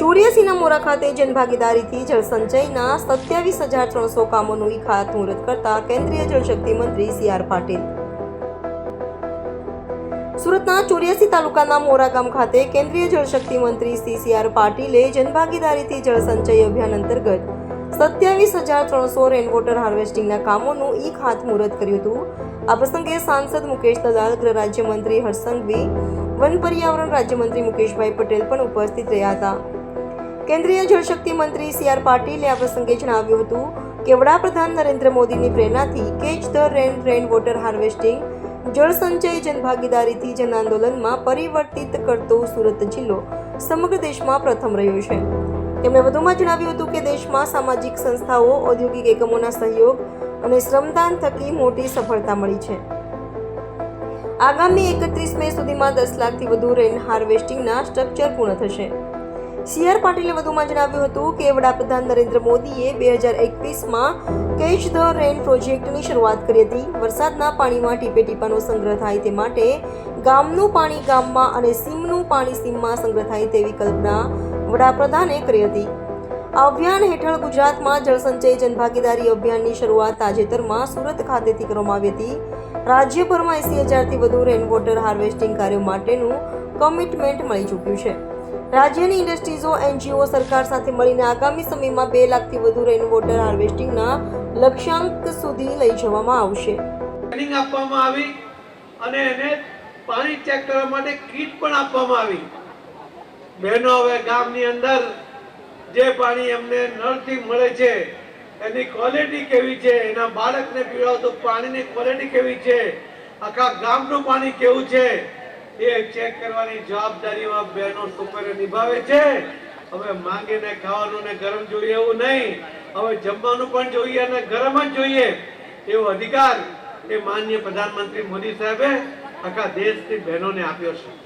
ચોર્યાસીના મોરા ખાતે જનભાગીદારીથી જળસંચયના સત્યાવીસ હજાર ત્રણસો કામોનું ઈ ખાતમુહૂર્ત કરતા કેન્દ્રીય જળશક્તિ મંત્રી સી આર પાટીલ. સુરતના ચોર્યાસી તાલુકાના મોરા ગામ ખાતે કેન્દ્રીય જળશક્તિ મંત્રી સી સી આર પાટીલે જનભાગીદારીથી જળસંચય અભિયાન અંતર્ગત સત્યાવીસ હજાર ત્રણસો રેનવોટર હાર્વેસ્ટિંગના કામોનું ઈ ખાતમુહૂર્ત કર્યું હતું. આ પ્રસંગે સાંસદ મુકેશ દલાલ, ગૃહ રાજ્યમંત્રી હર્ષસંઘવી વન પર્યાવરણ રાજ્યમંત્રી મુકેશભાઈ પટેલ પણ ઉપસ્થિત રહ્યા હતા. કેન્દ્રીય જળશક્તિ મંત્રી સી આર પાટીલે આ પ્રસંગે જણાવ્યું હતું કે વડાપ્રધાન નરેન્દ્ર મોદીની પ્રેરણાથી catch the rain rain water harvesting જળસંચય જનભાગીદારીથી જન આંદોલનમાં પરિવર્તિત કરતો સુરત જિલ્લો સમગ્ર દેશમાં પ્રથમ રહ્યો છે. તેમણે વધુમાં જણાવ્યું હતું કે દેશમાં સામાજિક સંસ્થાઓ, ઔદ્યોગિક એકમોના સહયોગ અને શ્રમદાન થકી મોટી સફળતા મળી છે. આગામી એકત્રીસ મે સુધીમાં દસ લાખથી વધુ રેન હાર્વેસ્ટિંગના સ્ટ્રક્ચર પૂર્ણ થશે. સી આર પાટીલે વધુમાં જણાવ્યું હતું કે વડાપ્રધાન નરેન્દ્ર મોદીએ બે હજાર એકવીસમાં કેચ ધ રેન પ્રોજેક્ટની શરૂઆત કરી હતી. વરસાદના પાણીમાં ટીપે ટીપાનો સંગ્રહ થાય તે માટે ગામનું પાણી ગામમાં અને સીમનું પાણી સીમમાં સંગ્રહ થાય તેવી કલ્પના વડાપ્રધાને કરી હતી. અભિયાન હેઠળ ગુજરાતમાં જળસંચય જનભાગીદારી અભિયાનની શરૂઆત તાજેતરમાં સુરત ખાતેથી કરવામાં આવી હતી. રાજ્યભરમાં એસી હજારથી વધુ રેન વોટર હાર્વેસ્ટિંગ કાર્યો માટેનું કમિટમેન્ટ મળી ચૂક્યું છે. રાજ્યની ઇન્ડસ્ટ્રીઝો, એનજીઓ, સરકાર સાથે મળીને આગામી સમયમાં બે લાખથી વધુ રેન વોટર હાર્વેસ્ટિંગના લક્ષ્યાંક સુધી લઈ જવામાં આવશે. ટ્રેનિંગ આપવામાં આવી અને એને પાણી ચેક કરવા માટે કીટ પણ આપવામાં આવી. બહેનો હવે ગામની અંદર જે પાણી એમને નળથી મળે છે, એની ક્વોલિટી કેવી છે, એના બાળકને પીવડાવતું પાણીની ક્વોલિટી કેવી છે, આખા ગામનું પાણી કેવું છે એ ચેક કરવાની જવાબદારીમાં બહેનો છોકરીઓ નિભાવે છે. હવે માંગીને ખાવાનું ને ગરમ જોઈએ એવું નહીં. હવે જમવાનું પણ જોઈએ અને ગરમ જ જોઈએ. એવો અધિકાર એ માનનીય પ્રધાનમંત્રી મોદી સાહેબે આખા દેશની બહેનોને આપ્યો છે.